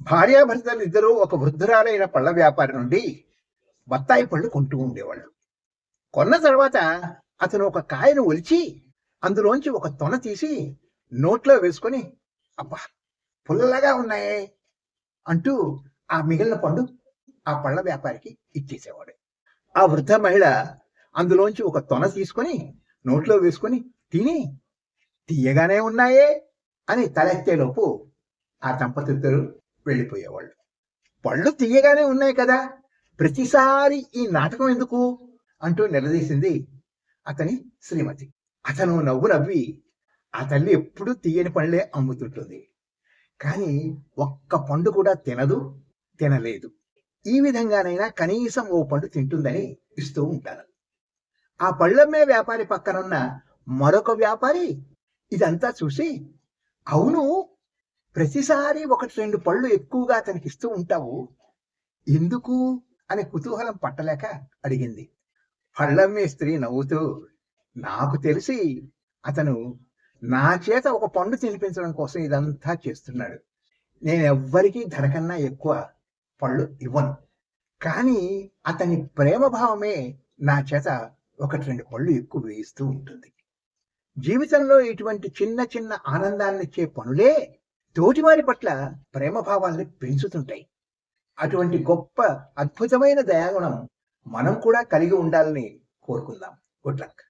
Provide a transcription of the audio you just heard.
భార్యాభర్తలు ఇద్దరూ ఒక వృద్ధురాలైన పళ్ళ వ్యాపారి నుండి బత్తాయి పళ్ళు కొంటూ ఉండేవాళ్ళు. కొన్న తర్వాత అతను ఒక కాయను ఒలిచి అందులోంచి ఒక తొన తీసి నోట్లో వేసుకొని అబ్బా పుల్లగా ఉన్నాయే అంటూ ఆ మిగిలిన పండు ఆ పళ్ళ వ్యాపారికి ఇచ్చేసేవాడు. ఆ వృద్ధ మహిళ అందులోంచి ఒక తొన తీసుకొని నోట్లో వేసుకొని తిని తీయగానే ఉన్నాయే అని తలెత్తేలోపు ఆ దంపతిద్దరు వెళ్ళిపోయేవాళ్ళు. పళ్ళు తీయగానే ఉన్నాయి కదా. ప్రతిసారి ఈ నాటకం ఎందుకు? అంటూ నిలదీసింది అతని శ్రీమతి. అతను నవ్వు నవ్వి ఆ తల్లి ఎప్పుడూ తీయని పళ్ళే అమ్ముతుంటుంది. కానీ ఒక్క పండు కూడా తినదు తినలేదు. ఈ విధంగానైనా కనీసం ఓ పండు తింటుందని ఇస్తూ ఉంటాను. ఆ పళ్ళమ్మే వ్యాపారి పక్కనున్న మరొక వ్యాపారి ఇదంతా చూసి అవును ప్రతిసారి ఒకటి రెండు పళ్ళు ఎక్కువగా అతనికి ఇస్తూ ఉంటావు. ఎందుకు? అని కుతూహలం పట్టలేక అడిగింది. పళ్ళమ్మే స్త్రీ నవ్వుతూ నాకు తెలిసి అతను నా చేత ఒక పండు తినిపించడం కోసం ఇదంతా చేస్తున్నాడు. నేను ఎవ్వరికీ ధర కన్నా ఎక్కువ పళ్ళు ఇవ్వను. కానీ అతని ప్రేమ భావమే నా చేత ఒకటి రెండు పళ్ళు ఎక్కువ వేయిస్తూ ఉంటుంది. జీవితంలో ఇటువంటి చిన్న చిన్న ఆనందాన్నిచ్చే పనులే తోటివారి పట్ల ప్రేమ భావాల్ని పెంచుతుంటాయి. అటువంటి గొప్ప అద్భుతమైన దయాగుణం మనం కూడా కలిగి ఉండాలని కోరుకుందాం. Good luck